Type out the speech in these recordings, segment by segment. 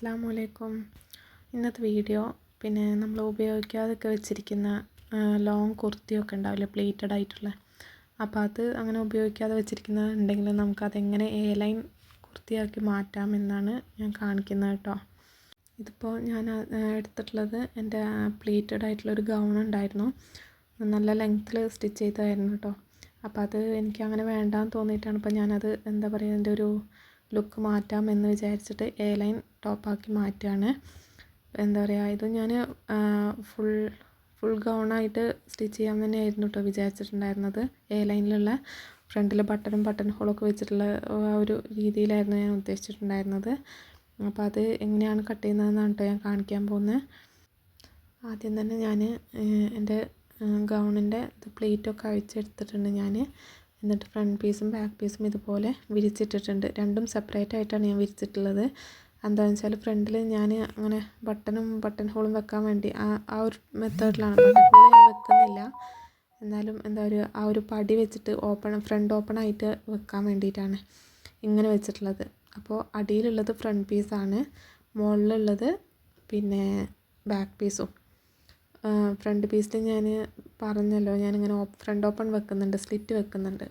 അസ്സാം വലൈക്കും ഇന്നത്തെ വീഡിയോ പിന്നെ നമ്മൾ ഉപയോഗിക്കാതൊക്കെ വെച്ചിരിക്കുന്ന ലോങ് കുർത്തിയൊക്കെ ഉണ്ടാവില്ലേ പ്ലേറ്റഡ് ആയിട്ടുള്ള. അപ്പോൾ അത് അങ്ങനെ ഉപയോഗിക്കാതെ വെച്ചിരിക്കുന്ന ഉണ്ടെങ്കിൽ നമുക്കതെങ്ങനെ എ ലൈൻ കുർത്തിയാക്കി മാറ്റാം എന്നാണ് ഞാൻ കാണിക്കുന്നത് കേട്ടോ. ഇതിപ്പോൾ ഞാൻ എടുത്തിട്ടുള്ളത് എന്റെ പ്ലേറ്റഡ് ആയിട്ടുള്ള ഒരു ഗൗൺ ഉണ്ടായിരുന്നു. നല്ല ലെങ്ത്തിൽ സ്റ്റിച്ച് ചെയ്തായിരുന്നു കേട്ടോ. അപ്പോൾ അത് എനിക്ക് അങ്ങനെ വേണ്ടാന്ന് തോന്നിയിട്ടാണ് ഇപ്പോൾ ഞാനത് എന്താ പറയുക എന്റെ ഒരു ലുക്ക് മാറ്റാം എന്ന് വിചാരിച്ചിട്ട് എ ലൈൻ ടോപ്പാക്കി മാറ്റുകയാണ് എന്താ പറയുക ഇത് ഞാൻ ഫുൾ ഫുൾ ഗൗണായിട്ട് സ്റ്റിച്ച് ചെയ്യാൻ തന്നെയായിരുന്നു കേട്ടോ വിചാരിച്ചിട്ടുണ്ടായിരുന്നത്. എ ലൈനിലുള്ള ഫ്രണ്ടിൽ ബട്ടണും ബട്ടൺ ഹോളൊക്കെ വെച്ചിട്ടുള്ള ആ ഒരു രീതിയിലായിരുന്നു ഞാൻ ഉദ്ദേശിച്ചിട്ടുണ്ടായിരുന്നത്. അപ്പോൾ അത് എങ്ങനെയാണ് കട്ട് ചെയ്യുന്നതെന്നാണ് കേട്ടോ ഞാൻ കാണിക്കാൻ പോകുന്നത് ആദ്യം തന്നെ ഞാൻ എന്റെ ഗൗണിന്റെ പ്ലേറ്റൊക്കെ അഴിച്ചെടുത്തിട്ടുണ്ട് ഞാൻ എന്നിട്ട് ഫ്രണ്ട് പീസും ബാക്ക് പീസും ഇതുപോലെ വിരിച്ചിട്ടിട്ടുണ്ട്. രണ്ടും സെപ്പറേറ്റ് ആയിട്ടാണ് ഞാൻ വിരിച്ചിട്ടുള്ളത്. എന്താണെന്ന് വെച്ചാൽ ഫ്രണ്ടിൽ ഞാൻ അങ്ങനെ ബട്ടണും ബട്ടൺ ഹോളും വെക്കാൻ വേണ്ടി ആ ആ ഒരു മെത്തേഡിലാണ് ബട്ടൺ ഹോൾ ഞാൻ വെക്കുന്നില്ല. എന്നാലും എന്താ ഒരു ആ ഒരു പടി വെച്ചിട്ട് ഓപ്പൺ ഫ്രണ്ട് ഓപ്പൺ ആയിട്ട് വെക്കാൻ വേണ്ടിയിട്ടാണ് ഇങ്ങനെ വെച്ചിട്ടുള്ളത്. അപ്പോൾ അടിയിലുള്ളത് ഫ്രണ്ട് പീസാണ് മുകളിലുള്ളത് പിന്നെ ബാക്ക് പീസും ഫ്രണ്ട് പീസിൽ ഞാൻ പറഞ്ഞല്ലോ ഞാനിങ്ങനെ ഫ്രണ്ട് ഓപ്പൺ വെക്കുന്നുണ്ട് സ്ലിറ്റ് വെക്കുന്നുണ്ട്.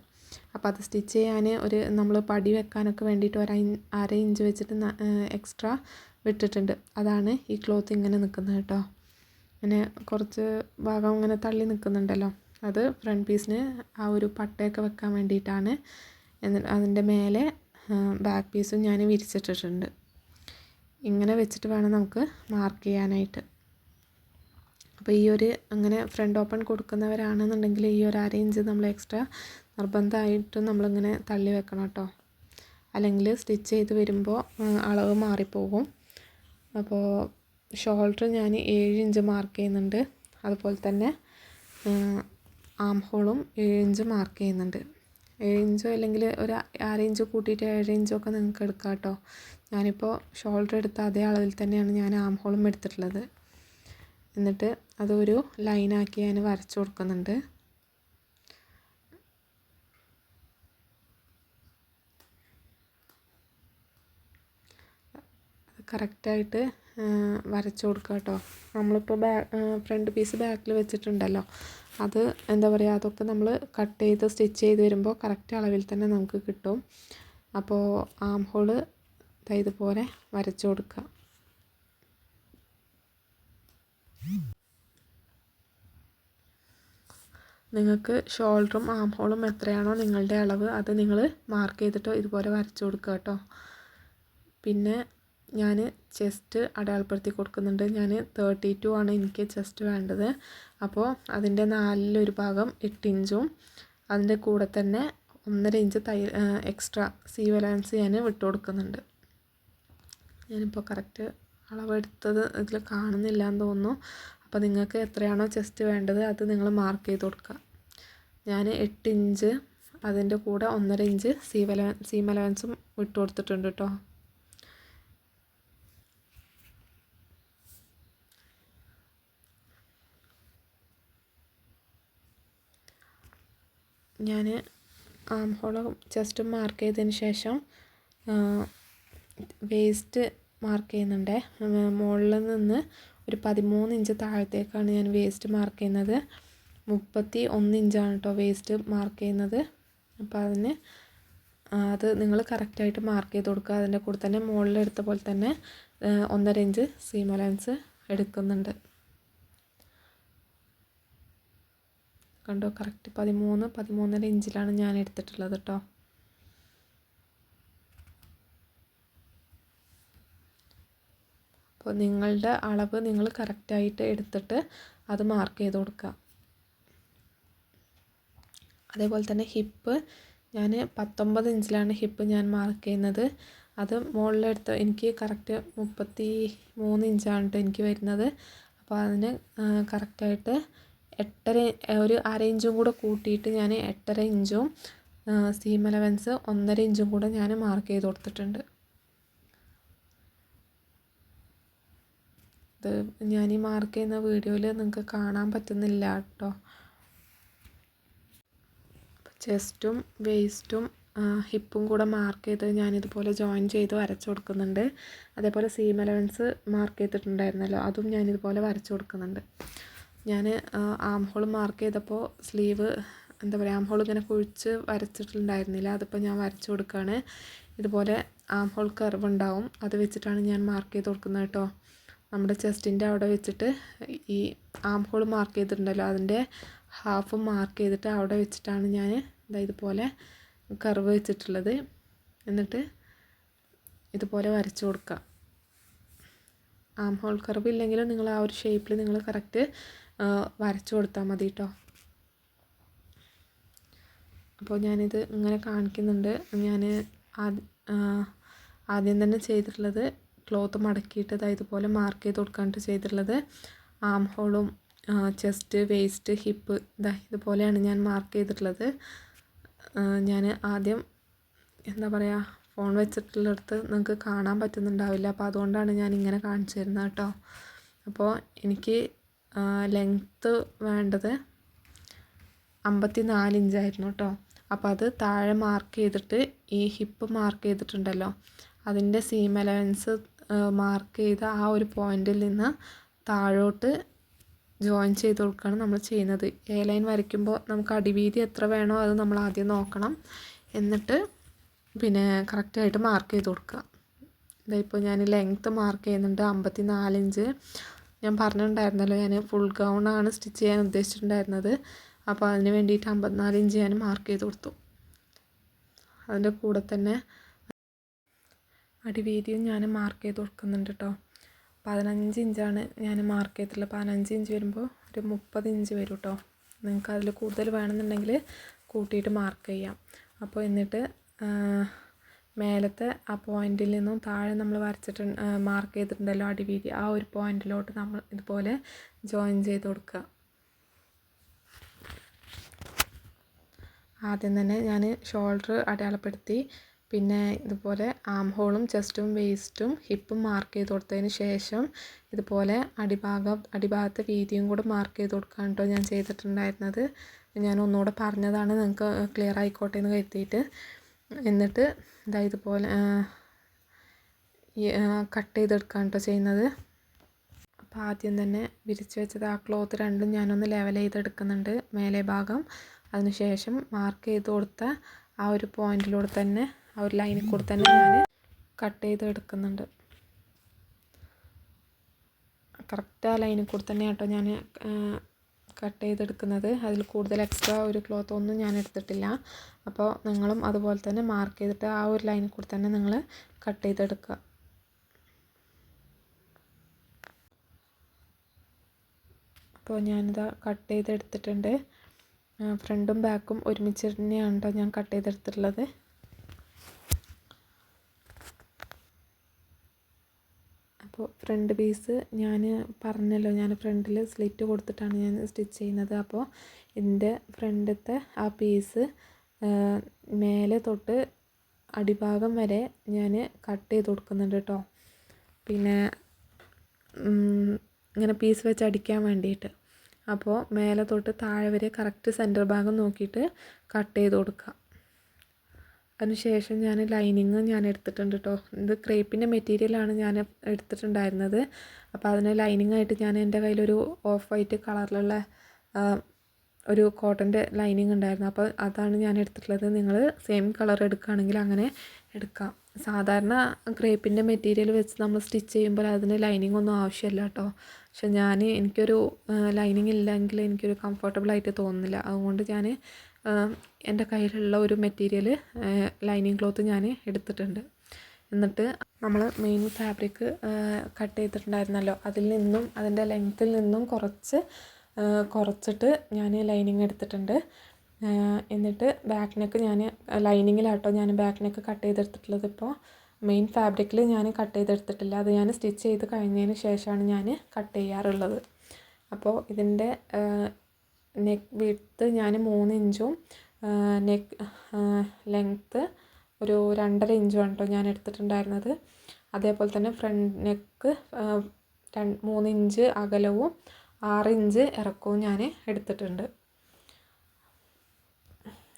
അപ്പോൾ അത് സ്റ്റിച്ച് ചെയ്യാൻ ഒരു നമ്മൾ പടി വെക്കാനൊക്കെ വേണ്ടിയിട്ട് ഒരു അര ഇഞ്ച് വെച്ചിട്ട് എക്സ്ട്രാ വിട്ടിട്ടുണ്ട്. അതാണ് ഈ ക്ലോത്ത് ഇങ്ങനെ നിൽക്കുന്നത് കേട്ടോ. ഇങ്ങനെ കുറച്ച് ഭാഗം ഇങ്ങനെ തള്ളി നിൽക്കുന്നുണ്ടല്ലോ. അത് ഫ്രണ്ട് പീസിന് ആ ഒരു പട്ടയൊക്കെ വെക്കാൻ വേണ്ടിയിട്ടാണ്. എന്നിട്ട് അതിന്റെ മേലെ ബാക്ക് പീസും ഞാൻ വിരിച്ചിട്ടിട്ടുണ്ട്. ഇങ്ങനെ വെച്ചിട്ട് വേണം നമുക്ക് മാർക്ക് ചെയ്യാനായിട്ട്. അപ്പോൾ ഈ ഒരു അങ്ങനെ ഫ്രണ്ട് ഓപ്പൺ കൊടുക്കുന്നവരാണെന്നുണ്ടെങ്കിൽ ഈ ഒരു അര ഇഞ്ച് നമ്മൾ എക്സ്ട്രാ നിർബന്ധമായിട്ടും നമ്മളിങ്ങനെ തള്ളി വെക്കണം കേട്ടോ. അല്ലെങ്കിൽ സ്റ്റിച്ച് ചെയ്ത് വരുമ്പോൾ അളവ് മാറിപ്പോകും അപ്പോൾ ഷോൾഡർ ഞാൻ ഏഴ് ഇഞ്ച് മാർക്ക് ചെയ്യുന്നുണ്ട്. അതുപോലെ തന്നെ ആം ഹോളും ഏഴ് ഇഞ്ച് മാർക്ക് ചെയ്യുന്നുണ്ട്. ഏഴ് ഇഞ്ചോ അല്ലെങ്കിൽ ഒരു അര ഇഞ്ച് കൂട്ടിയിട്ട് ഏഴ് ഇഞ്ചോ ഒക്കെ നിങ്ങൾക്ക് എടുക്കാം കേട്ടോ. ഞാനിപ്പോൾ ഷോൾഡർ എടുത്ത അതേ അളവിൽ തന്നെയാണ് ഞാൻ ആം ഹോളും എടുത്തിട്ടുള്ളത്. എന്നിട്ട് അതൊരു ലൈനാക്കി ഞാൻ വരച്ചു കൊടുക്കുന്നുണ്ട്. കറക്റ്റായിട്ട് വരച്ചു കൊടുക്കുക കേട്ടോ. നമ്മളിപ്പോൾ ബാ ഫ്രണ്ട് പീസ് ബാക്കിൽ വെച്ചിട്ടുണ്ടല്ലോ. അത് എന്താ പറയുക അതൊക്കെ നമ്മൾ കട്ട് ചെയ്ത് സ്റ്റിച്ച് ചെയ്ത് വരുമ്പോൾ കറക്റ്റ് അളവിൽ തന്നെ നമുക്ക് കിട്ടും. അപ്പോൾ ആം ഹോൾ ഇതുപോലെ വരച്ചു കൊടുക്കുക. നിങ്ങൾക്ക് ഷോൾഡറും ആം ഹോളും എത്രയാണോ നിങ്ങളുടെ അളവ് അത് നിങ്ങൾ മാർക്ക് ചെയ്തിട്ട് ഇതുപോലെ വരച്ചു കൊടുക്കുക കേട്ടോ. പിന്നെ ഞാൻ ചെസ്റ്റ് അടയാളപ്പെടുത്തി കൊടുക്കുന്നുണ്ട്. ഞാൻ തേർട്ടി ടു ആണ് എനിക്ക് ചെസ്റ്റ് വേണ്ടത്. അപ്പോൾ അതിന്റെ നാലിലൊരു ഭാഗം എട്ട് ഇഞ്ചും അതിന്റെ കൂടെ തന്നെ ഒന്നര ഇഞ്ച് തൈ എക്സ്ട്രാ സീവലൻസ് ഞാൻ വിട്ടു കൊടുക്കുന്നുണ്ട് ഞാനിപ്പോൾ കറക്റ്റ് അളവെടുത്തത് ഇതിൽ കാണുന്നില്ല എന്ന് തോന്നുന്നു. അപ്പോൾ നിങ്ങൾക്ക് എത്രയാണോ ചെസ്റ്റ് വേണ്ടത് അത് നിങ്ങൾ മാർക്ക് ചെയ്ത് കൊടുക്കുക. ഞാൻ എട്ട് ഇഞ്ച് അതിന്റെ കൂടെ ഒന്നര ഇഞ്ച് സീം അലവൻ സീം അലവൻസും ഇട്ട് കൊടുത്തിട്ടുണ്ട് കേട്ടോ. ഞാൻ ആം ഹോളും ചെസ്റ്റും മാർക്ക് ചെയ്തതിന് ശേഷം വേസ്റ്റ് മാർക്ക് ചെയ്യുന്നുണ്ട്. മുകളിൽ നിന്ന് ഒരു പതിമൂന്ന് ഇഞ്ച് താഴത്തേക്കാണ് ഞാൻ വേസ്റ്റ് മാർക്ക് ചെയ്യുന്നത്. മുപ്പത്തി ഒന്ന് ഇഞ്ചാണ് കേട്ടോ വേസ്റ്റ് മാർക്ക് ചെയ്യുന്നത്. അപ്പോൾ അതിന് അത് നിങ്ങൾ കറക്റ്റായിട്ട് മാർക്ക് ചെയ്ത് കൊടുക്കുക. അതിന്റെ കൂടെ തന്നെ മുകളിൽ എടുത്ത പോലെ തന്നെ ഒന്നര ഇഞ്ച് സീമ ലൈൻസ് എടുക്കുന്നുണ്ട്. കണ്ടോ? കറക്റ്റ് പതിമൂന്ന് പതിമൂന്നര ഇഞ്ചിലാണ് ഞാൻ എടുത്തിട്ടുള്ളത് കേട്ടോ അപ്പോൾ നിങ്ങളുടെ അളവ് നിങ്ങൾ കറക്റ്റായിട്ട് എടുത്തിട്ട് അത് മാർക്ക് ചെയ്ത് കൊടുക്കുക. അതേപോലെ തന്നെ ഹിപ്പ് ഞാൻ പത്തൊമ്പത് ഇഞ്ചിലാണ് ഹിപ്പ് ഞാൻ മാർക്ക് ചെയ്യുന്നത്. അത് മുകളിലെടുത്ത് എനിക്ക് കറക്റ്റ് മുപ്പത്തി മൂന്ന് ഇഞ്ചാണ് കേട്ടോ എനിക്ക് വരുന്നത്. അപ്പോൾ അതിന് കറക്റ്റായിട്ട് എട്ടര ഒരു അര ഇഞ്ചും കൂടെ കൂട്ടിയിട്ട് ഞാൻ എട്ടര ഇഞ്ചും സീം അലവൻസ് ഒന്നര ഇഞ്ചും കൂടെ ഞാൻ മാർക്ക് ചെയ്ത് കൊടുത്തിട്ടുണ്ട്. ഇത് ഞാൻ ഈ മാർക്ക് ചെയ്യുന്ന വീഡിയോയിൽ നിങ്ങൾക്ക് കാണാൻ പറ്റുന്നില്ല കേട്ടോ ചെസ്റ്റും വേസ്റ്റും ഹിപ്പും കൂടെ മാർക്ക് ചെയ്ത് ഞാനിതുപോലെ ജോയിൻ ചെയ്ത് വരച്ചു കൊടുക്കുന്നുണ്ട്. അതേപോലെ സീം അലവൻസ് മാർക്ക് ചെയ്തിട്ടുണ്ടായിരുന്നല്ലോ അതും ഞാനിതുപോലെ വരച്ചു കൊടുക്കുന്നുണ്ട്. ഞാൻ ആം ഹോൾ മാർക്ക് ചെയ്തപ്പോൾ സ്ലീവ് എന്താ പറയുക ആം ഹോൾ ഇങ്ങനെ കുഴിച്ച് വരച്ചിട്ടുണ്ടായിരുന്നില്ല. അതിപ്പോൾ ഞാൻ വരച്ചു കൊടുക്കുകയാണ് ഇതുപോലെ ആം ഹോൾ കർവ് ഉണ്ടാവും. അത് വെച്ചിട്ടാണ് ഞാൻ മാർക്ക് ചെയ്ത് കൊടുക്കുന്നത് കേട്ടോ നമ്മുടെ ചെസ്റ്റിന്റെ അവിടെ വെച്ചിട്ട് ഈ ആം ഹോൾ മാർക്ക് ചെയ്തിട്ടുണ്ടല്ലോ. അതിന്റെ ഹാഫ് മാർക്ക് ചെയ്തിട്ട് അവിടെ വെച്ചിട്ടാണ് ഞാൻ ഇതാ ഇതുപോലെ കർവ് വെച്ചിട്ടുള്ളത്. എന്നിട്ട് ഇതുപോലെ വരച്ചു കൊടുക്കുക. ആം ഹോൾ കർവ് ഇല്ലെങ്കിലും നിങ്ങൾ ആ ഒരു ഷേപ്പിൽ നിങ്ങൾ കറക്റ്റ് വരച്ചു കൊടുത്താൽ മതി കേട്ടോ അപ്പോൾ ഞാനിത് ഇങ്ങനെ കാണിക്കുന്നുണ്ട്. ഞാൻ ആദ്യം തന്നെ ചെയ്തിട്ടുള്ളത് ക്ലോത്ത് മടക്കിയിട്ട് ഇതാ ഇതുപോലെ മാർക്ക് ചെയ്ത് കൊടുക്കാണ്ട് ചെയ്തിട്ടുള്ളത്. ആം ഹോളും ചെസ്റ്റ് വേസ്റ്റ് ഹിപ്പ് ഇതാ ഇതുപോലെയാണ് ഞാൻ മാർക്ക് ചെയ്തിട്ടുള്ളത്. ഞാൻ ആദ്യം എന്താ പറയുക ഫോൺ വെച്ചിട്ടുള്ളിടത്ത് നിങ്ങൾക്ക് കാണാൻ പറ്റുന്നുണ്ടാവില്ല. അപ്പോൾ അതുകൊണ്ടാണ് ഞാൻ ഇങ്ങനെ കാണിച്ചു തരുന്നത് കേട്ടോ. അപ്പോൾ എനിക്ക് ലെങ്ത്ത് വേണ്ടത് അമ്പത്തി നാല് ഇഞ്ചായിരുന്നു കേട്ടോ. അപ്പോൾ അത് താഴെ മാർക്ക് ചെയ്തിട്ട് ഈ ഹിപ്പ് മാർക്ക് ചെയ്തിട്ടുണ്ടല്ലോ. അതിന്റെ സീം അലവൻസ് മാർക്ക് ചെയ്ത ആ ഒരു പോയിന്റിൽ നിന്ന് താഴോട്ട് ജോയിൻ ചെയ്ത് കൊടുക്കുകയാണ് നമ്മൾ ചെയ്യുന്നത്. എ ലൈൻ വരയ്ക്കുമ്പോൾ നമുക്ക് അടിവീതി എത്ര വേണോ അത് നമ്മൾ ആദ്യം നോക്കണം. എന്നിട്ട് പിന്നെ കറക്റ്റായിട്ട് മാർക്ക് ചെയ്ത് കൊടുക്കുക. ഇതിപ്പോൾ ഞാൻ ലെങ്ത്ത് മാർക്ക് ചെയ്യുന്നുണ്ട് അമ്പത്തി നാലിഞ്ച് ഞാൻ പറഞ്ഞിട്ടുണ്ടായിരുന്നല്ലോ ഞാൻ ഫുൾ ഗൗൺ ആണ് സ്റ്റിച്ച് ചെയ്യാൻ ഉദ്ദേശിച്ചിട്ടുണ്ടായിരുന്നത്. അപ്പോൾ അതിന് വേണ്ടിയിട്ട് അമ്പത്തിനാല് ഇഞ്ച് ഞാൻ മാർക്ക് ചെയ്ത് കൊടുത്തു. അതിന്റെ കൂടെ തന്നെ അടിവീതിയും ഞാൻ മാർക്ക് ചെയ്ത് കൊടുക്കുന്നുണ്ട് കേട്ടോ പതിനഞ്ച് ഇഞ്ചാണ് ഞാൻ മാർക്ക് ചെയ്തിട്ടുള്ളത്. പതിനഞ്ച് ഇഞ്ച് വരുമ്പോൾ ഒരു മുപ്പത് ഇഞ്ച് വരും കേട്ടോ നിങ്ങൾക്ക് അതിൽ കൂടുതൽ വേണമെന്നുണ്ടെങ്കിൽ കൂട്ടിയിട്ട് മാർക്ക് ചെയ്യാം. അപ്പോൾ എന്നിട്ട് മേലത്തെ ആ പോയിന്റിൽ നിന്നും താഴെ നമ്മൾ വരച്ചിട്ട് മാർക്ക് ചെയ്തിട്ടുണ്ടല്ലോ അടിവീതി. ആ ഒരു പോയിന്റിലോട്ട് നമ്മൾ ഇതുപോലെ ജോയിൻ ചെയ്ത് കൊടുക്കുക ആദ്യം തന്നെ ഞാൻ ഷോൾഡർ അടയാളപ്പെടുത്തി പിന്നെ ഇതുപോലെ ആം ഹോളും ചെസ്റ്റും വേസ്റ്റും ഹിപ്പും മാർക്ക് ചെയ്ത് കൊടുത്തതിന് ശേഷം ഇതുപോലെ അടിഭാഗം അടിഭാഗത്തെ വീതിയും കൂടെ മാർക്ക് ചെയ്ത് കൊടുക്കാൻ കേട്ടോ ഞാൻ ചെയ്തിട്ടുണ്ടായിരുന്നത്. ഞാൻ ഒന്നുകൂടെ പറഞ്ഞതാണ് നിങ്ങൾക്ക് ക്ലിയർ ആയിക്കോട്ടെ എന്ന് കരുതിയിട്ട്. എന്നിട്ട് ഇതാ ഇതുപോലെ കട്ട് ചെയ്തെടുക്കാൻ കേട്ടോ ചെയ്യുന്നത്. അപ്പോൾ ആദ്യം തന്നെ വിരിച്ച് വെച്ചത് ആ ക്ലോത്ത് രണ്ടും ഞാനൊന്ന് ലെവൽ ചെയ്തെടുക്കുന്നുണ്ട് മേലെ ഭാഗം. അതിനുശേഷം മാർക്ക് ചെയ്ത് കൊടുത്ത ആ ഒരു പോയിന്റിലൂടെ തന്നെ ആ ഒരു ലൈനിൽ കൂടെ തന്നെ ഞാൻ കട്ട് ചെയ്ത് എടുക്കുന്നുണ്ട്. കറക്റ്റ് ആ ലൈനിൽ കൂടെ തന്നെ കേട്ടോ ഞാൻ കട്ട് ചെയ്തെടുക്കുന്നത് അതിൽ കൂടുതൽ എക്സ്ട്രാ ഒരു ക്ലോത്ത് ഒന്നും ഞാൻ എടുത്തിട്ടില്ല. അപ്പോൾ നിങ്ങളും അതുപോലെ തന്നെ മാർക്ക് ചെയ്തിട്ട് ആ ഒരു ലൈനിൽ കൂടെ തന്നെ നിങ്ങൾ കട്ട് ചെയ്തെടുക്കുക അപ്പോൾ ഞാനിതാ കട്ട് ചെയ്തെടുത്തിട്ടുണ്ട് ഫ്രണ്ടും ബാക്കും ഒരുമിച്ച് തന്നെയാണ് കേട്ടോ ഞാൻ കട്ട് ചെയ്തെടുത്തിട്ടുള്ളത് അപ്പോൾ ഫ്രണ്ട് പീസ് ഞാൻ പറഞ്ഞല്ലോ ഞാൻ ഫ്രണ്ടിൽ സ്ലിറ്റ് കൊടുത്തിട്ടാണ് ഞാൻ സ്റ്റിച്ച് ചെയ്യുന്നത്. അപ്പോൾ എന്റെ ഫ്രണ്ടത്തെ ആ പീസ് മേലെ തൊട്ട് അടിഭാഗം വരെ ഞാൻ കട്ട് ചെയ്ത് കൊടുക്കുന്നുണ്ട് കേട്ടോ പിന്നെ ഇങ്ങനെ പീസ് വെച്ച് അടിക്കാൻ വേണ്ടിയിട്ട്. അപ്പോൾ മേലെ തൊട്ട് താഴെ വരെ കറക്റ്റ് സെന്റർ ഭാഗം നോക്കിയിട്ട് കട്ട് ചെയ്ത് കൊടുക്കുക. അതിനുശേഷം ഞാൻ ലൈനിങ് ഞാൻ എടുത്തിട്ടുണ്ട് കേട്ടോ ഇത് ക്രേപ്പിന്റെ മെറ്റീരിയലാണ് ഞാൻ എടുത്തിട്ടുണ്ടായിരുന്നത്. അപ്പോൾ അതിന് ലൈനിങ് ആയിട്ട് ഞാൻ എന്റെ കയ്യിലൊരു ഓഫ് വൈറ്റ് കളറിലുള്ള ഒരു കോട്ടന്റെ ലൈനിങ് ഉണ്ടായിരുന്നു. അപ്പോൾ അതാണ് ഞാൻ എടുത്തിട്ടുള്ളത്. നിങ്ങൾ സെയിം കളർ എടുക്കുകയാണെങ്കിൽ അങ്ങനെ എടുക്കാം. സാധാരണ ക്രേപ്പിന്റെ മെറ്റീരിയൽ വെച്ച് നമ്മൾ സ്റ്റിച്ച് ചെയ്യുമ്പോൾ അതിന് ലൈനിങ് ഒന്നും ആവശ്യമില്ല കേട്ടോ പക്ഷെ ഞാൻ എനിക്കൊരു ലൈനിങ് ഇല്ലെങ്കിൽ എനിക്കൊരു കംഫർട്ടബിൾ ആയിട്ട് തോന്നുന്നില്ല. അതുകൊണ്ട് ഞാൻ എന്റെ കയ്യിലുള്ള ഒരു മെറ്റീരിയൽ ലൈനിങ് ക്ലോത്ത് ഞാൻ എടുത്തിട്ടുണ്ട്. എന്നിട്ട് നമ്മൾ മെയിൻ ഫാബ്രിക് കട്ട് ചെയ്തിട്ടുണ്ടായിരുന്നല്ലോ. അതിൽ നിന്നും അതിന്റെ ലെങ്ത്തിൽ നിന്നും കുറച്ച് കുറച്ചിട്ട് ഞാൻ ലൈനിങ് എടുത്തിട്ടുണ്ട്. എന്നിട്ട് ബാക്ക് നെക്ക് ഞാൻ ലൈനിങ്ങിലാട്ടോ ഞാൻ ബാക്ക് നെക്ക് കട്ട് ചെയ്തെടുത്തിട്ടുള്ളത് ഇപ്പോൾ മെയിൻ ഫാബ്രിക്കിൽ ഞാൻ കട്ട് ചെയ്തെടുത്തിട്ടില്ല. അത് ഞാൻ സ്റ്റിച്ച് ചെയ്ത് കഴിഞ്ഞതിന് ശേഷമാണ് ഞാൻ കട്ട് ചെയ്യാറുള്ളത്. അപ്പോൾ ഇതിന്റെ നെക്ക് വിഡ്ത്ത് ഞാൻ മൂന്ന് ഇഞ്ചും നെക്ക് ലെങ്ത്ത് ഒരു രണ്ടര ഇഞ്ചുമാണ് കേട്ടോ ഞാൻ എടുത്തിട്ടുണ്ടായിരുന്നത്. അതേപോലെ തന്നെ ഫ്രണ്ട് നെക്ക് മൂന്ന് ഇഞ്ച് അകലവും ആറ് ഇഞ്ച് ഇറക്കവും ഞാൻ എടുത്തിട്ടുണ്ട്.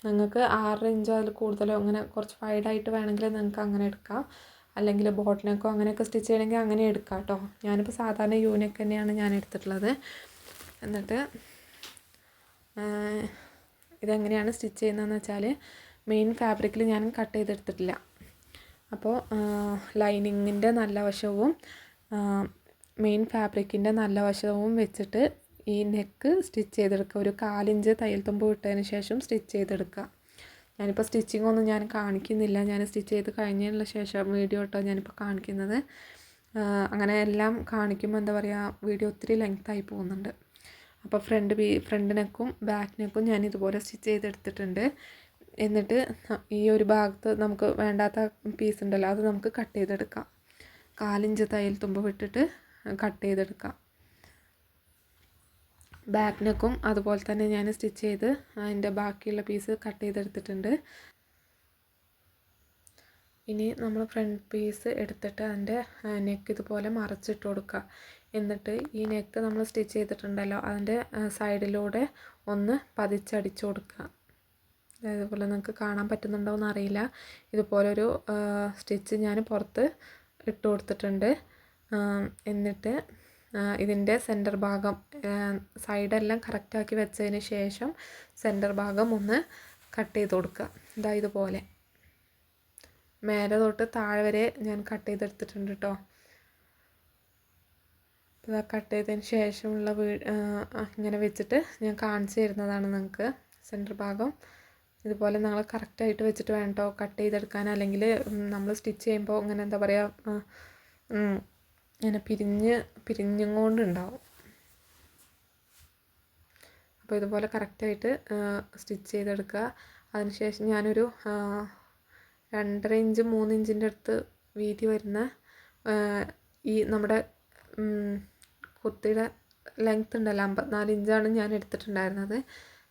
നിങ്ങൾക്ക് ആറ് ഇഞ്ചോ അതിൽ കൂടുതലോ അങ്ങനെ കുറച്ച് വൈഡായിട്ട് വേണമെങ്കിൽ നിങ്ങൾക്ക് അങ്ങനെ എടുക്കാം. അല്ലെങ്കിൽ ബോട്ട് അങ്ങനെയൊക്കെ സ്റ്റിച്ച് ചെയ്യണമെങ്കിൽ അങ്ങനെ എടുക്കാം കേട്ടോ ഞാനിപ്പോൾ സാധാരണ യു നെക്ക് തന്നെയാണ് ഞാൻ എടുത്തിട്ടുള്ളത്. എന്നിട്ട് ഇതെങ്ങനെയാണ് സ്റ്റിച്ച് ചെയ്യുന്നതെന്ന് വെച്ചാൽ മെയിൻ ഫാബ്രിക്കിൽ ഞാൻ കട്ട് ചെയ്തെടുത്തിട്ടില്ല. അപ്പോൾ ലൈനിങ്ങിന്റെ നല്ല വശവും മെയിൻ ഫാബ്രിക്കിന്റെ നല്ല വശവും വെച്ചിട്ട് ഈ നെക്ക് സ്റ്റിച്ച് ചെയ്തെടുക്കുക ഒരു കാലിഞ്ച് തയ്യൽ തുമ്പ് വിട്ടതിന് ശേഷം സ്റ്റിച്ച് ചെയ്തെടുക്കുക ഞാനിപ്പോൾ സ്റ്റിച്ചിങ് ഒന്നും ഞാൻ കാണിക്കുന്നില്ല. ഞാൻ സ്റ്റിച്ച് ചെയ്ത് കഴിഞ്ഞതിനുള്ള ശേഷം വീഡിയോ ഇട്ടോ ഞാനിപ്പോൾ കാണിക്കുന്നത്. അങ്ങനെ എല്ലാം കാണിക്കുമ്പോൾ എന്താ പറയുക വീഡിയോ ഒത്തിരി ലെങ്ത്തായി പോകുന്നുണ്ട്. അപ്പോൾ ഫ്രണ്ട് ബി ഫ്രണ്ട് നെക്കും ബാക്ക് നെക്കും ഞാൻ ഇതുപോലെ സ്റ്റിച്ച് ചെയ്തെടുത്തിട്ടുണ്ട്. എന്നിട്ട് ഈ ഒരു ഭാഗത്ത് നമുക്ക് വേണ്ടാത്ത പീസ് ഉണ്ടല്ലോ അത് നമുക്ക് കട്ട് ചെയ്തെടുക്കാം. കാലിഞ്ച് തയ്യൽ തുമ്പ് വിട്ടിട്ട് കട്ട് ചെയ്തെടുക്കാം. ബാക്ക് നെക്കും അതുപോലെ തന്നെ ഞാൻ സ്റ്റിച്ച് ചെയ്ത് അതിന്റെ ബാക്കിയുള്ള പീസ് കട്ട് ചെയ്തെടുത്തിട്ടുണ്ട്. ഇനി നമ്മൾ ഫ്രണ്ട് പീസ് എടുത്തിട്ട് അതിന്റെ നെക്ക് ഇതുപോലെ മറച്ചിട്ട് കൊടുക്കുക. എന്നിട്ട് ഈ നെക്ക് നമ്മൾ സ്റ്റിച്ച് ചെയ്തിട്ടുണ്ടല്ലോ അതിന്റെ സൈഡിലൂടെ ഒന്ന് പതിച്ചടിച്ചു കൊടുക്കുക അതേപോലെ നിങ്ങൾക്ക് കാണാൻ പറ്റുന്നുണ്ടോ എന്ന് അറിയില്ല ഇതുപോലൊരു സ്റ്റിച്ച് ഞാൻ പുറത്ത് ഇട്ട് കൊടുത്തിട്ടുണ്ട്. എന്നിട്ട് ഇതിന്റെ സെന്റർ ഭാഗം സൈഡെല്ലാം കറക്റ്റാക്കി വെച്ചതിന് ശേഷം സെന്റർ ഭാഗം ഒന്ന് കട്ട് ചെയ്ത് കൊടുക്കുക ഇതാ ഇതുപോലെ. മേലെ തൊട്ട് താഴെ വരെ ഞാൻ കട്ട് ചെയ്തെടുത്തിട്ടുണ്ട് കേട്ടോ ഇതാ കട്ട് ചെയ്തതിന് ശേഷമുള്ള വീ ഇങ്ങനെ വെച്ചിട്ട് ഞാൻ കാണിച്ചു തരുന്നതാണ് നിങ്ങൾക്ക് സെന്റർ ഭാഗം. ഇതുപോലെ നിങ്ങൾ കറക്റ്റായിട്ട് വെച്ചിട്ട് വേണ്ടോ കേട്ടോ ചെയ്തെടുക്കാൻ. അല്ലെങ്കിൽ നമ്മൾ സ്റ്റിച്ച് ചെയ്യുമ്പോൾ ഇങ്ങനെ എന്താ പറയുക ഇങ്ങനെ പിരിഞ്ഞ് പിരിഞ്ഞും കൊണ്ടുണ്ടാവും അപ്പോൾ ഇതുപോലെ കറക്റ്റായിട്ട് സ്റ്റിച്ച് ചെയ്തെടുക്കുക. അതിനുശേഷം ഞാനൊരു രണ്ടര ഇഞ്ച് മൂന്ന് ഇഞ്ചിന്റെ അടുത്ത് വീതി വരുന്ന ഈ നമ്മുടെ കുർത്തിയുടെ ലെങ്ത് ഉണ്ടല്ലോ അമ്പത്തിനാല് ഇഞ്ചാണ് ഞാൻ എടുത്തിട്ടുണ്ടായിരുന്നത്.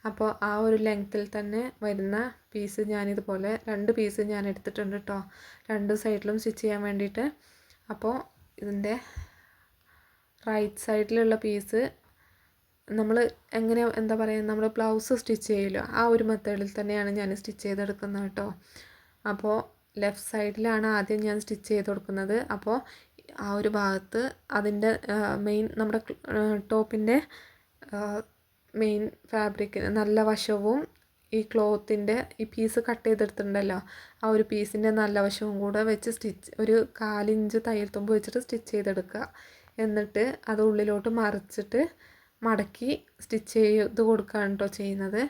അപ്പോൾ ആ ഒരു ലെങ്ത്തിൽ തന്നെ വരുന്ന പീസ് ഞാനിതുപോലെ രണ്ട് പീസ് ഞാൻ എടുത്തിട്ടുണ്ട് കേട്ടോ രണ്ട് സൈഡിലും സ്റ്റിച്ച് ചെയ്യാൻ വേണ്ടിയിട്ട്. അപ്പോൾ ഇതിന്റെ റൈറ്റ് സൈഡിലുള്ള പീസ് നമ്മൾ എങ്ങനെ എന്താ പറയുക നമ്മൾ ബ്ലൗസ് സ്റ്റിച്ച് ചെയ്യുമല്ലോ ആ ഒരു മെത്തേഡിൽ തന്നെയാണ് ഞാൻ സ്റ്റിച്ച് ചെയ്തെടുക്കുന്നത് കേട്ടോ അപ്പോൾ ലെഫ്റ്റ് സൈഡിലാണ് ആദ്യം ഞാൻ സ്റ്റിച്ച് ചെയ്ത് കൊടുക്കുന്നത്. അപ്പോൾ ആ ഒരു ഭാഗത്ത് അതിന്റെ മെയിൻ നമ്മുടെ ടോപ്പിന്റെ മെയിൻ ഫാബ്രിക് നല്ല വശവും ഈ ക്ലോത്തിന്റെ ഈ പീസ് കട്ട് ചെയ്തെടുത്തിട്ടുണ്ടല്ലോ. ആ ഒരു പീസിന്റെ നല്ല വശവും കൂടെ വെച്ച് സ്റ്റിച്ച് ഒരു കാലിഞ്ച് തയ്യൽ തുമ്പ് വെച്ചിട്ട് സ്റ്റിച്ച് ചെയ്തെടുക്കുക. എന്നിട്ട് അത് ഉള്ളിലോട്ട് മറിച്ചിട്ട് മടക്കി സ്റ്റിച്ച് ചെയ്ത് കൊടുക്കുകയാണ് കേട്ടോ ചെയ്യുന്നത്.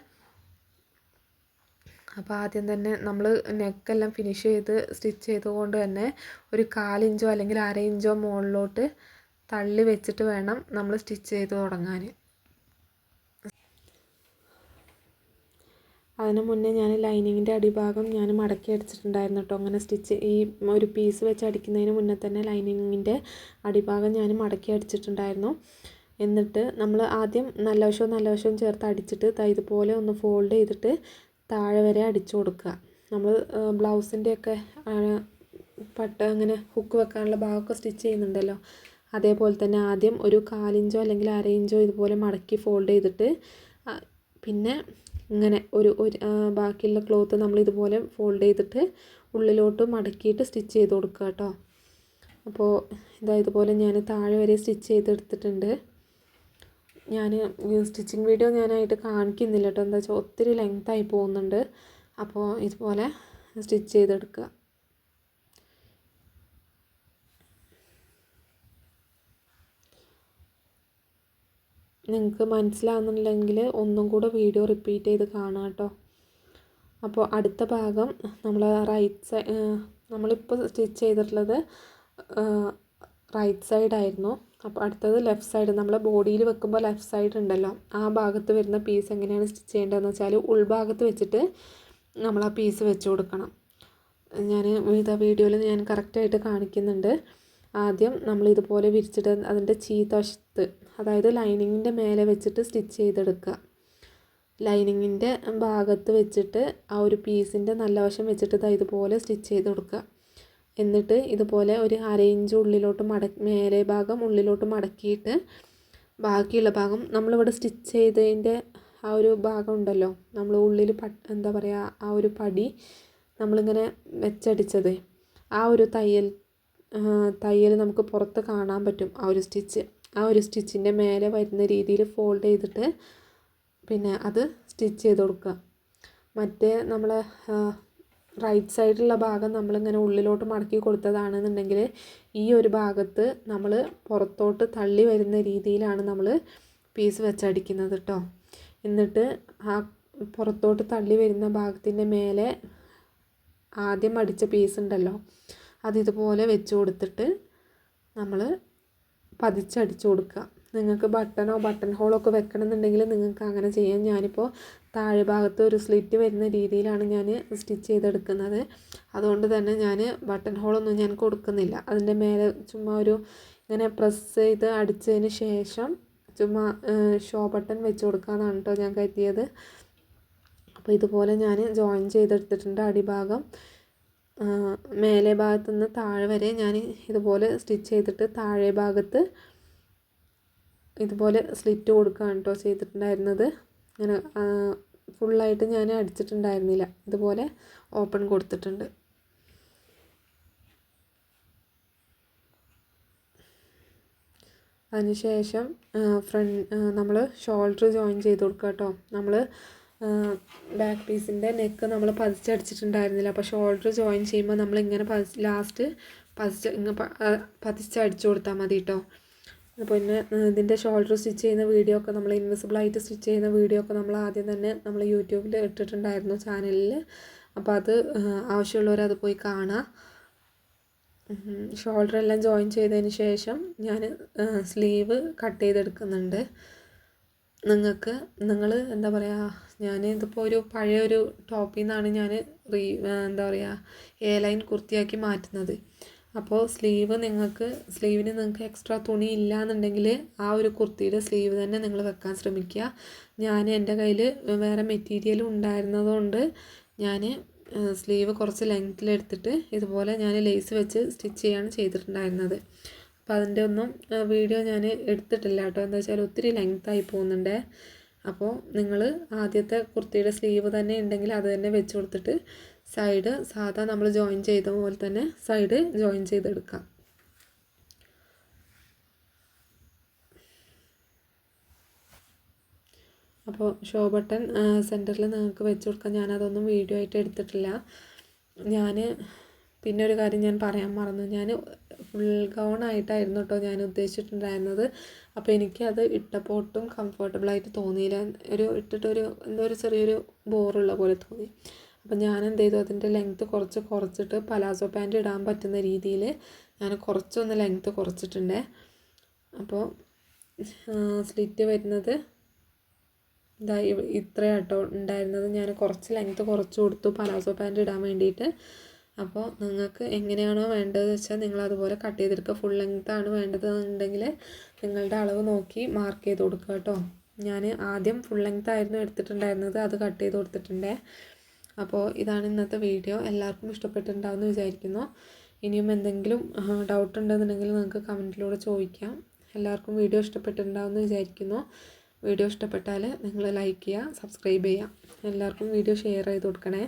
അപ്പോൾ ആദ്യം തന്നെ നമ്മൾ നെക്കെല്ലാം ഫിനിഷ് ചെയ്ത് സ്റ്റിച്ച് ചെയ്തുകൊണ്ട് തന്നെ ഒരു കാലിഞ്ചോ അല്ലെങ്കിൽ അര ഇഞ്ചോ മുകളിലോട്ട് തള്ളി വെച്ചിട്ട് വേണം നമ്മൾ സ്റ്റിച്ച് ചെയ്ത് തുടങ്ങാൻ. അതിന് മുന്നേ ഞാൻ ലൈനിങ്ങിന്റെ അടിഭാഗം ഞാൻ മടക്കി അടിച്ചിട്ടുണ്ടായിരുന്നു കേട്ടോ. അങ്ങനെ സ്റ്റിച്ച് ഈ ഒരു പീസ് വെച്ച് അടിക്കുന്നതിന് മുന്നേ തന്നെ ലൈനിങ്ങിന്റെ അടിഭാഗം ഞാൻ മടക്കി അടിച്ചിട്ടുണ്ടായിരുന്നു. എന്നിട്ട് നമ്മൾ ആദ്യം നല്ല വശവും നല്ല വശവും ചേർത്ത് അടിച്ചിട്ട് ഇതുപോലെ ഒന്ന് ഫോൾഡ് ചെയ്തിട്ട് താഴെ വരെ അടിച്ചു കൊടുക്കുക. നമ്മൾ ബ്ലൗസിന്റെയൊക്കെ പട്ട് അങ്ങനെ ഹുക്ക് വെക്കാനുള്ള ഭാഗമൊക്കെ സ്റ്റിച്ച് ചെയ്യുന്നുണ്ടല്ലോ. അതേപോലെ തന്നെ ആദ്യം ഒരു കാലിഞ്ചോ അല്ലെങ്കിൽ അര ഇഞ്ചോ ഇതുപോലെ മടക്കി ഫോൾഡ് ചെയ്തിട്ട് പിന്നെ ഇങ്ങനെ ഒരു ഒരു ബാക്കിയുള്ള ക്ലോത്ത് നമ്മൾ ഇതുപോലെ ഫോൾഡ് ചെയ്തിട്ട് ഉള്ളിലോട്ട് മടക്കിയിട്ട് സ്റ്റിച്ച് ചെയ്ത് കൊടുക്കുക കേട്ടോ. അപ്പോൾ ഇതാ ഇതുപോലെ ഞാൻ താഴെ വരെ സ്റ്റിച്ച് ചെയ്തെടുത്തിട്ടുണ്ട്. ഞാൻ സ്റ്റിച്ചിങ് വീഡിയോ ഞാനായിട്ട് കാണിക്കുന്നില്ല കേട്ടോ. എന്താ വെച്ചാൽ ഒത്തിരി ലെങ്തായി പോകുന്നുണ്ട്. അപ്പോൾ ഇതുപോലെ സ്റ്റിച്ച് ചെയ്തെടുക്കുക. നിങ്ങൾക്ക് മനസ്സിലാകുന്നില്ലെങ്കിൽ ഒന്നും കൂടെ വീഡിയോ റിപ്പീറ്റ് ചെയ്ത് കാണുക കേട്ടോ. അപ്പോൾ അടുത്ത ഭാഗം നമ്മൾ റൈറ്റ് സൈഡ് നമ്മളിപ്പോൾ സ്റ്റിച്ച് ചെയ്തിട്ടുള്ളത് റൈറ്റ് സൈഡ് ആയിരുന്നു. അപ്പോൾ അടുത്തത് ലെഫ്റ്റ് സൈഡ് നമ്മൾ ബോഡിയിൽ വെക്കുമ്പോൾ ലെഫ്റ്റ് സൈഡ് ഉണ്ടല്ലോ. ആ ഭാഗത്ത് വരുന്ന പീസ് എങ്ങനെയാണ് സ്റ്റിച്ച് ചെയ്യേണ്ടതെന്ന് വെച്ചാൽ ഉൾഭാഗത്ത് വെച്ചിട്ട് നമ്മൾ ആ പീസ് വെച്ച് കൊടുക്കണം. ഞാൻ ഇതാ വീഡിയോയിൽ ഞാൻ കറക്റ്റായിട്ട് കാണിക്കുന്നുണ്ട്. ആദ്യം നമ്മൾ ഇതുപോലെ വിരിച്ചിട്ട് അതിന്റെ ചീത്തവശത്ത് അതായത് ലൈനിങ്ങിന്റെ മേലെ വെച്ചിട്ട് സ്റ്റിച്ച് ചെയ്തെടുക്കുക. ലൈനിങ്ങിന്റെ ഭാഗത്ത് വെച്ചിട്ട് ആ ഒരു പീസിന്റെ നല്ല വശം വെച്ചിട്ട് ഇതാ ഇതുപോലെ സ്റ്റിച്ച് ചെയ്ത് കൊടുക്കുക. എന്നിട്ട് ഇതുപോലെ ഒരു അര ഇഞ്ച് ഉള്ളിലോട്ട് മട മേലെ ഭാഗം ഉള്ളിലോട്ട് മടക്കിയിട്ട് ബാക്കിയുള്ള ഭാഗം നമ്മളിവിടെ സ്റ്റിച്ച് ചെയ്തതിന്റെ ആ ഒരു ഭാഗം ഉണ്ടല്ലോ നമ്മൾ ഉള്ളിൽ പ എന്താ പറയുക ആ ഒരു പടി നമ്മളിങ്ങനെ വെച്ചടിച്ചത്. ആ ഒരു തയ്യൽ തയ്യൽ നമുക്ക് പുറത്ത് കാണാൻ പറ്റും. ആ ഒരു സ്റ്റിച്ച് ആ ഒരു സ്റ്റിച്ചിന്റെ മേലെ വരുന്ന രീതിയിൽ ഫോൾഡ് ചെയ്തിട്ട് പിന്നെ അത് സ്റ്റിച്ച് ചെയ്ത് കൊടുക്കുക. മറ്റേ നമ്മൾ റൈറ്റ് സൈഡിലുള്ള ഭാഗം നമ്മളിങ്ങനെ ഉള്ളിലോട്ട് മടക്കി കൊടുത്തതാണെന്നുണ്ടെങ്കിൽ ഈ ഒരു ഭാഗത്ത് നമ്മൾ പുറത്തോട്ട് തള്ളി വരുന്ന രീതിയിലാണ് നമ്മൾ പീസ് വെച്ചടിക്കുന്നത് കേട്ടോ എന്നിട്ട് ആ പുറത്തോട്ട് തള്ളി വരുന്ന ഭാഗത്തിന്റെ മേലെ ആദ്യം അടിച്ച പീസ് ഉണ്ടല്ലോ അതിതുപോലെ വെച്ച് കൊടുത്തിട്ട് നമ്മൾ പതിച്ചടിച്ചു കൊടുക്കുക. നിങ്ങൾക്ക് ബട്ടണോ ബട്ടൺ ഹോളോ ഒക്കെ വെക്കണമെന്നുണ്ടെങ്കിൽ നിങ്ങൾക്ക് അങ്ങനെ ചെയ്യാം. ഞാനിപ്പോൾ താഴെ ഭാഗത്ത് ഒരു സ്ലിറ്റ് വരുന്ന രീതിയിലാണ് ഞാൻ സ്റ്റിച്ച് ചെയ്തെടുക്കുന്നത്. അതുകൊണ്ട് തന്നെ ഞാൻ ബട്ടൺ ഹോളൊന്നും ഞാൻ കൊടുക്കുന്നില്ല. അതിന്റെ മേലെ ചുമ്മാ ഒരു ഇങ്ങനെ പ്രസ് ചെയ്ത് അടിച്ചതിന് ശേഷം ചുമ്മാ ഷോ ബട്ടൺ വെച്ച് കൊടുക്കാമെന്നാണ് കേട്ടോ ഞാൻ കരുതിയത്. അപ്പോൾ ഇതുപോലെ ഞാൻ ജോയിൻ ചെയ്തെടുത്തിട്ടുണ്ട് അടിഭാഗം. മേലെ ഭാഗത്തുനിന്ന് താഴെ വരെ ഞാൻ ഇതുപോലെ സ്റ്റിച്ച് ചെയ്തിട്ട് താഴെ ഭാഗത്ത് ഇതുപോലെ സ്ലിറ്റ് കൊടുക്കുകയാണ് കേട്ടോ ചെയ്തിട്ടുണ്ടായിരുന്നത്. ഇങ്ങനെ ഫുള്ളായിട്ട് ഞാൻ അടിച്ചിട്ടുണ്ടായിരുന്നില്ല. ഇതുപോലെ ഓപ്പൺ കൊടുത്തിട്ടുണ്ട്. അതിനുശേഷം ഫ്രണ്ട് നമ്മൾ ഷോൾഡർ ജോയിൻ ചെയ്ത് കൊടുക്കുക കേട്ടോ നമ്മൾ ബാക്ക് പീസിന്റെ നെക്ക് നമ്മൾ പതിച്ചടിച്ചിട്ടുണ്ടായിരുന്നില്ല. അപ്പോൾ ഷോൾഡർ ജോയിൻ ചെയ്യുമ്പോൾ നമ്മൾ ഇങ്ങനെ പതിച്ച് ലാസ്റ്റ് പതിച്ച് ഇങ്ങനെ പതിച്ചടിച്ചു കൊടുത്താൽ മതി കേട്ടോ പിന്നെ ഇതിന്റെ ഷോൾഡർ സ്റ്റിച്ച് ചെയ്യുന്ന വീഡിയോ ഒക്കെ നമ്മൾ ഇൻവിസിബിൾ ആയിട്ട് സ്റ്റിച്ച് ചെയ്യുന്ന വീഡിയോ ഒക്കെ നമ്മൾ ആദ്യം തന്നെ നമ്മൾ യൂട്യൂബിൽ ഇട്ടിട്ടുണ്ടായിരുന്നു ചാനലിൽ അപ്പോൾ അത് ആവശ്യമുള്ളവർ അത് പോയി കാണാം. ഷോൾഡർ എല്ലാം ജോയിൻ ചെയ്തതിന് ശേഷം ഞാൻ സ്ലീവ് കട്ട് ചെയ്തെടുക്കുന്നുണ്ട്. നിങ്ങൾക്ക് നിങ്ങൾ എന്താ പറയുക ഞാൻ ഇതിപ്പോൾ ഒരു പഴയ ഒരു ടോപ്പിൽ നിന്നാണ് ഞാൻ റീ എന്താ പറയുക എ ലൈൻ കുർത്തിയാക്കി മാറ്റുന്നത്. അപ്പോൾ സ്ലീവ് നിങ്ങൾക്ക് സ്ലീവിന് നിങ്ങൾക്ക് എക്സ്ട്രാ തുണി ഇല്ല എന്നുണ്ടെങ്കിൽ ആ ഒരു കുർത്തിയുടെ സ്ലീവ് തന്നെ നിങ്ങൾ വെക്കാൻ ശ്രമിക്കുക. ഞാൻ എന്റെ കയ്യിൽ വേറെ മെറ്റീരിയൽ ഉണ്ടായിരുന്നതുകൊണ്ട് ഞാൻ സ്ലീവ് കുറച്ച് ലെങ്ത്തിലെടുത്തിട്ട് ഇതുപോലെ ഞാൻ ലേസ് വെച്ച് സ്റ്റിച്ച് ചെയ്യാണ് ചെയ്തിട്ടുണ്ടായിരുന്നത്. അപ്പോൾ അതിന്റെ ഒന്നും വീഡിയോ ഞാൻ എടുത്തിട്ടില്ല കേട്ടോ. എന്താ വെച്ചാൽ ഒത്തിരി ലെങ്ത്തായി പോകുന്നുണ്ട്. അപ്പോൾ നിങ്ങൾ ആദ്യത്തെ കുർത്തിയുടെ സ്ലീവ് തന്നെ ഉണ്ടെങ്കിൽ അത് തന്നെ വെച്ച് കൊടുത്തിട്ട് സൈഡ് സാധാ നമ്മൾ ജോയിൻ ചെയ്ത പോലെ തന്നെ സൈഡ് ജോയിൻ ചെയ്തെടുക്കാം. അപ്പോൾ ഷോ ബട്ടൺ സെന്ററിൽ നിങ്ങൾക്ക് വെച്ച് കൊടുക്കാം. ഞാനതൊന്നും വീഡിയോ ആയിട്ട് എടുത്തിട്ടില്ല. ഞാൻ പിന്നെ ഒരു കാര്യം ഞാൻ പറയാൻ മറന്നു. ഞാൻ ഫുൾ ഗൗൺ ആയിട്ടായിരുന്നു കേട്ടോ ഞാൻ ഉദ്ദേശിച്ചിട്ടുണ്ടായിരുന്നത്. അപ്പോൾ എനിക്ക് അത് ഇട്ടപ്പോൾ ഒട്ടും കംഫർട്ടബിളായിട്ട് തോന്നിയില്ല. ഒരു ഇട്ടിട്ടൊരു എന്തോ ഒരു ചെറിയൊരു ബോറുള്ള പോലെ തോന്നി. അപ്പം ഞാൻ എന്ത് ചെയ്തു അതിന്റെ ലെങ്ത്ത് കുറച്ച് കുറച്ചിട്ട് പലാസോ പാന്റ് ഇടാൻ പറ്റുന്ന രീതിയിൽ ഞാൻ കുറച്ചൊന്ന് ലെങ്ത്ത് കുറച്ചിട്ടുണ്ട്. അപ്പോൾ സ്ലിറ്റ് വരുന്നത് ഇതാ ഇത്രയാട്ടോ ഉണ്ടായിരുന്നത്. ഞാൻ കുറച്ച് ലെങ്ത്ത് കുറച്ച് കൊടുത്തു പലാസോ പാന്റ് ഇടാൻ വേണ്ടിയിട്ട്. അപ്പോൾ നിങ്ങൾക്ക് എങ്ങനെയാണോ വേണ്ടതെന്ന് വെച്ചാൽ നിങ്ങൾ അതുപോലെ കട്ട് ചെയ്തെടുക്കുക. ഫുൾ ലെങ്ത് ആണ് വേണ്ടതെന്നുണ്ടെങ്കിൽ നിങ്ങളുടെ അളവ് നോക്കി മാർക്ക് ചെയ്ത് കൊടുക്കുക കേട്ടോ. ഞാൻ ആദ്യം ഫുൾ ലെങ്ത് ആയിരുന്നു എടുത്തിട്ടുണ്ടായിരുന്നത്. അത് കട്ട് ചെയ്ത് കൊടുത്തിട്ടുണ്ട്. അപ്പോൾ ഇതാണ് ഇന്നത്തെ വീഡിയോ. എല്ലാവർക്കും ഇഷ്ടപ്പെട്ടിട്ടുണ്ടാവുമെന്ന് വിചാരിക്കുന്നു. ഇനിയും എന്തെങ്കിലും ഡൗട്ട് ഉണ്ടെന്നുണ്ടെങ്കിൽ നിങ്ങൾക്ക് കമന്റിലൂടെ ചോദിക്കാം. എല്ലാവർക്കും വീഡിയോ ഇഷ്ടപ്പെട്ടിട്ടുണ്ടാവുമെന്ന് വിചാരിക്കുന്നു. വീഡിയോ ഇഷ്ടപ്പെട്ടാൽ നിങ്ങൾ ലൈക്ക് ചെയ്യുക സബ്സ്ക്രൈബ് ചെയ്യുക. എല്ലാവർക്കും വീഡിയോ ഷെയർ ചെയ്ത് കൊടുക്കണേ.